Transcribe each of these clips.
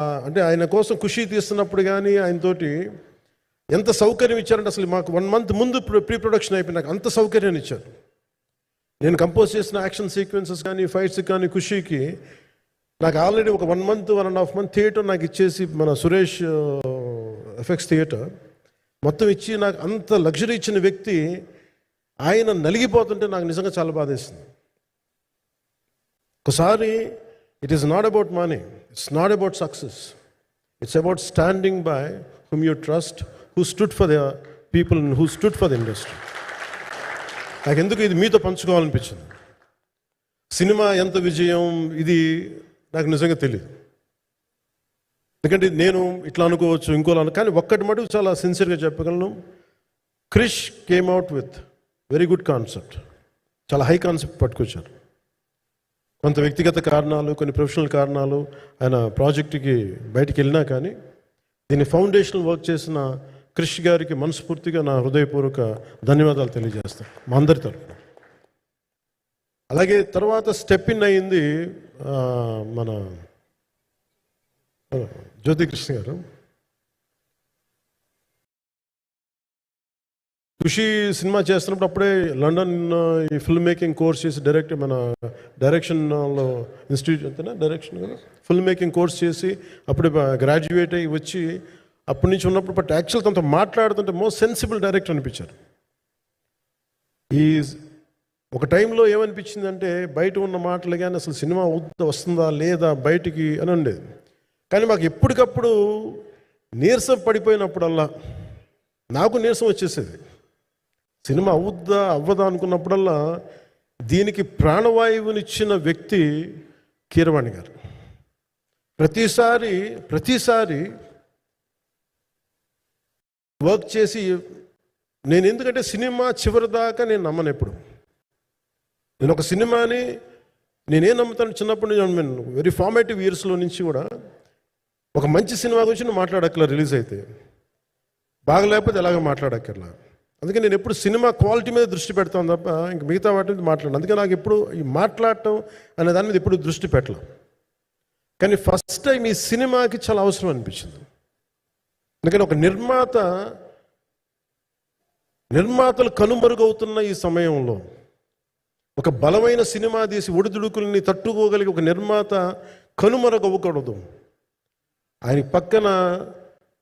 అంటే ఆయన కోసం ఖుషి తీస్తున్నప్పుడు కానీ ఆయనతోటి ఎంత సౌకర్యం ఇచ్చారంటే అసలు మాకు వన్ మంత్ ముందు ప్రీ ప్రొడక్షన్ అయిపోయి నాకు అంత సౌకర్యాన్ని ఇచ్చారు. నేను కంపోజ్ చేసిన యాక్షన్ సీక్వెన్సెస్ కానీ ఫైట్స్ కానీ ఖుషీకి నాకు ఆల్రెడీ ఒక one month one and half month theatre నాకు ఇచ్చేసి మన సురేష్ ఎఫెక్ట్స్ థియేటర్ మొత్తం ఇచ్చి నాకు అంత లగ్జరీ ఇచ్చిన వ్యక్తి ఆయన నలిగిపోతుంటే నాకు నిజంగా చాలా బాధేస్తుంది ఒకసారి it is not about money it's not about success it's about standing by whom you trust who stood for the people who stood for the industry నాకు ఎందుకు ఇది మీతో పంచుకోవాలనిపించింది? సినిమా ఎంత విజయం? ఇది నాకు నిజంగా తెలియదు ఎందుకంటే నేను ఇట్లా అనుకోవచ్చు ఇంకోలా అను కానీ ఒక్కటి మటుకు చాలా సిన్సియర్గా చెప్పగలను. Krish came out with very good concept చాలా హై కాన్సెప్ట్ పట్టుకొచ్చారు. కొంత వ్యక్తిగత కారణాలు కొన్ని ప్రొఫెషనల్ కారణాలు ఆయన ప్రాజెక్టుకి బయటికి వెళ్ళినా కానీ దీన్ని ఫౌండేషన్ వర్క్ చేసిన క్రిష్ గారికి మనస్ఫూర్తిగా నా హృదయపూర్వక ధన్యవాదాలు తెలియజేస్తాను మా అందరి తరఫున అలాగే తర్వాత స్టెప్ ఇన్ అయింది మన జ్యోతికృష్ణ జ్యోతి కృష్ణ గారు. ఖుషి సినిమా చేస్తున్నప్పుడు అప్పుడే లండన్ ఈ ఫిల్మ్ మేకింగ్ కోర్స్ చేసి డైరెక్ట్ మన డైరెక్షన్లో ఇన్స్టిట్యూట్ అంతేనా? డైరెక్షన్ కదా? ఫిల్మ్ మేకింగ్ కోర్స్ చేసి అప్పుడే గ్రాడ్యుయేట్ అయ్యి వచ్చి అప్పటి నుంచి ఉన్నప్పుడు బట్ యాక్చువల్ తనతో మాట్లాడుతుంటే మోస్ట్ సెన్సిబుల్ డైరెక్టర్ అనిపించారు. ఈ ఒక టైంలో ఏమనిపించిందంటే బయట ఉన్న మాటలు కానీ అసలు సినిమా వస్తుందా లేదా బయటికి అని ఉండేది. కానీ మాకు ఎప్పటికప్పుడు నీరసం పడిపోయినప్పుడల్లా నాకు నీరసం వచ్చేసేది. సినిమా అవుద్దా అవ్వదా అనుకున్నప్పుడల్లా దీనికి ప్రాణవాయువునిచ్చిన వ్యక్తి కీరవాణి గారు. ప్రతిసారి ప్రతిసారి వర్క్ చేసి నేను ఎందుకంటే సినిమా చివరి దాకా నేను నమ్మను ఎప్పుడు. నేను ఒక సినిమాని నేనేం నమ్ముతాను చిన్నప్పటి నుంచి నేను వెరీ ఫార్మేటివ్ ఇయర్స్లో నుంచి కూడా ఒక మంచి సినిమా గురించి నువ్వు మాట్లాడక్కర్లా రిలీజ్ అయితే. బాగలేకపోతే ఎలాగ మాట్లాడక్కర్లా. అందుకే నేను ఎప్పుడు సినిమా క్వాలిటీ మీద దృష్టి పెడతాను తప్ప ఇంక మిగతా వాటి మీద మాట్లాడను. అందుకే నాకు ఎప్పుడు ఈ మాట్లాడటం అనే దాని మీద ఎప్పుడు దృష్టి పెట్టలే. కానీ ఫస్ట్ టైం ఈ సినిమాకి చాలా అవసరం అనిపించింది. అందుకని ఒక నిర్మాత నిర్మాతలు కనుమరుగవుతున్న ఈ సమయంలో ఒక బలమైన సినిమా తీసి ఒడిదుడుకుల్ని తట్టుకోగలిగే ఒక నిర్మాత కనుమరుగవ్వకూడదు. ఆయన పక్కన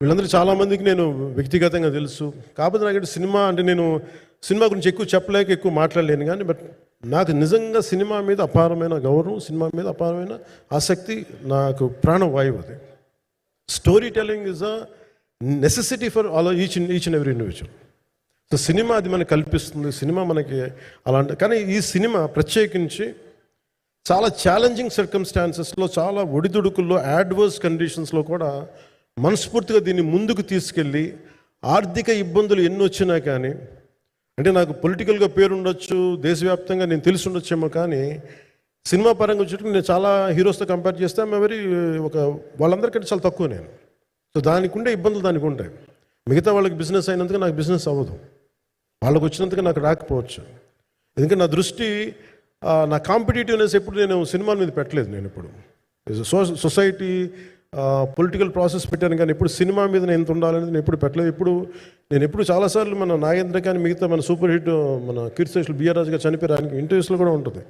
వీళ్ళందరూ చాలామందికి నేను వ్యక్తిగతంగా తెలుసు. కాకపోతే నాకు సినిమా అంటే నేను సినిమా గురించి ఎక్కువ చెప్పలేక ఎక్కువ మాట్లాడలేను కానీ బట్ నాకు నిజంగా సినిమా మీద అపారమైన గౌరవం సినిమా మీద అపారమైన ఆసక్తి నాకు ప్రాణవాయువు అది. Story telling is a necessity for all each each and every individual so cinema అది మనకు కల్పిస్తుంది సినిమా మనకి అలాంటి కానీ ఈ సినిమా ప్రత్యేకించి చాలా ఛాలెంజింగ్ సర్కమ్స్టాన్సెస్లో చాలా ఒడిదుడుకుల్లో యాడ్వర్స్ కండిషన్స్లో కూడా మనస్ఫూర్తిగా దీన్ని ముందుకు తీసుకెళ్ళి ఆర్థిక ఇబ్బందులు ఎన్ని వచ్చినా కానీ అంటే నాకు పొలిటికల్గా పేరుండొచ్చు దేశవ్యాప్తంగా నేను తెలిసి ఉండొచ్చేమో కానీ సినిమా పరంగా వచ్చేటప్పుడు నేను చాలా హీరోస్తో కంపేర్ చేస్తే వెరీ ఒక వాళ్ళందరికంటే చాలా తక్కువ నేను. సో దానికి ఉండే ఇబ్బందులు దానికి ఉంటాయి. మిగతా వాళ్ళకి బిజినెస్ అయినందుకు నాకు బిజినెస్ అవ్వదు. వాళ్ళకి వచ్చినందుకు నాకు రాకపోవచ్చు. ఎందుకంటే నా దృష్టి నా కాంపిటేటివ్నెస్ ఎప్పుడు నేను సినిమాల మీద పెట్టలేదు నేను ఇప్పుడు సో- సొసైటీ పొలిటికల్ ప్రాసెస్ పెట్టాను కానీ ఎప్పుడు సినిమా మీద నేను ఎంత ఉండాలనేది నేను ఎప్పుడు పెట్టలేదు. ఇప్పుడు నేను ఎప్పుడు చాలాసార్లు మన నాగేంద్ర కానీ మిగతా మన సూపర్ హిట్ మన కీర్తి బిఆర్ రాజు గారు చనిపోయారు. ఇంటర్వ్యూస్లో కూడా ఉంటుంది.